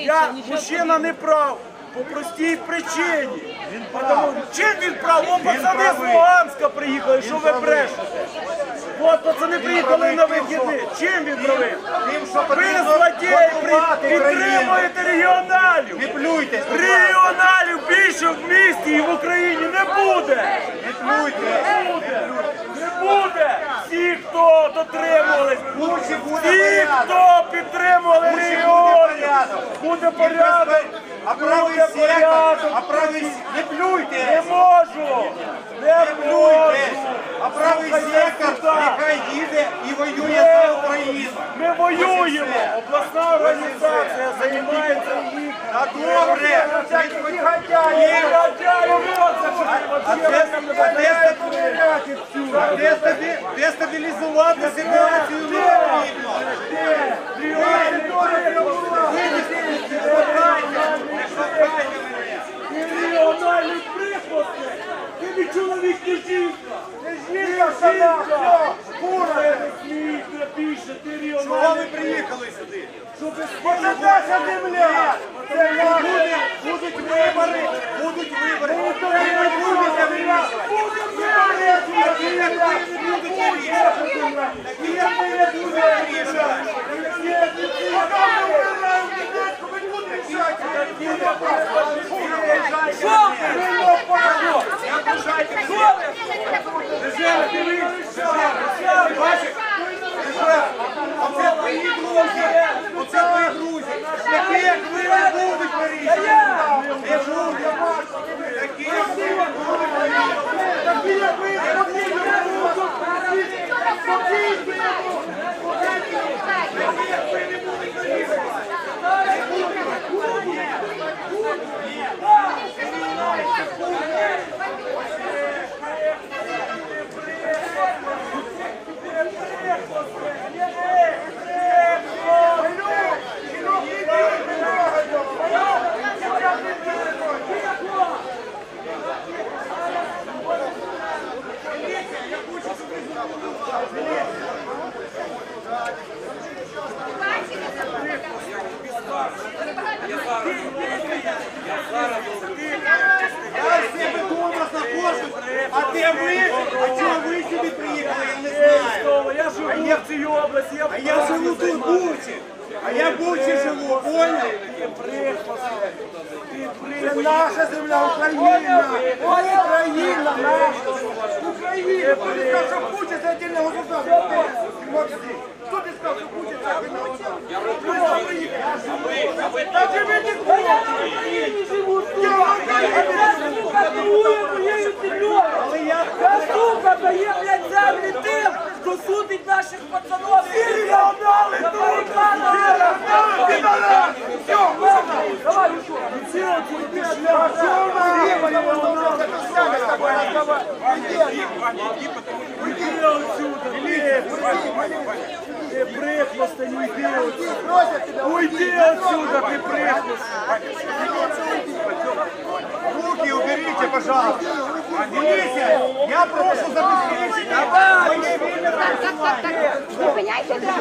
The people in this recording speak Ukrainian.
Я мужчина не прав по простій причині. Потому- Чим він прав? О, пацани з Луганська приїхали, що ви брешете? От пацани приїхали на вихідні. Чим він правий? Тим, що Ви потрібно злодії країну. підтримуєте регіоналів. Не плюйтесь, будь ласка. Регіоналів більше в місті і в Україні не буде. Не плюйте. Не буде. Не буде. Всі, хто дотримувались, всі, хто підтримували регіони, буде порядок. буде порядок. А правий порядок. а правий с- не Не можу. Не Не плюйте. А правий сектор нехай їде і воює за Україну. Ми воюємо. Обласна організація займається їх. А добре. Дестабілізувати ситуацію не потрібно. Регіональний припусти! Ти не чоловік, не жінка! Не жінка, жінка! Кура! Не смійте більше, ти Чого ви приїхали сюди? Щоб Це земля! Це наша! Буде, будуть вибори, будуть вибори. Ви не будете вирішувати. Такі, як ви, не будуть вирішувати. А де ви? А чого ви сюди приїхали? Я не знаю. Я живу в цій області, я А я живу тут в Бучі. А я в Бучі живу, понял? Це наша земля, Україна! Україна наша! Україна! Хто ти сказав, що Буча це отдельне государство? Хто ти сказав, що Буча це отдельне государство? Я живу! Так живете в Україні живуть! Я в Україні! Але такой разговор? Уйди, уйди, потому что... Уйди отсюда, ты! Ты пресвоста не уйди отсюда! Уйди отсюда, ты пресвоста! Руки уберите, пожалуйста! Уберите! Я прошу запустить! Давай! Так, так, так, так! Выпиняйте драму!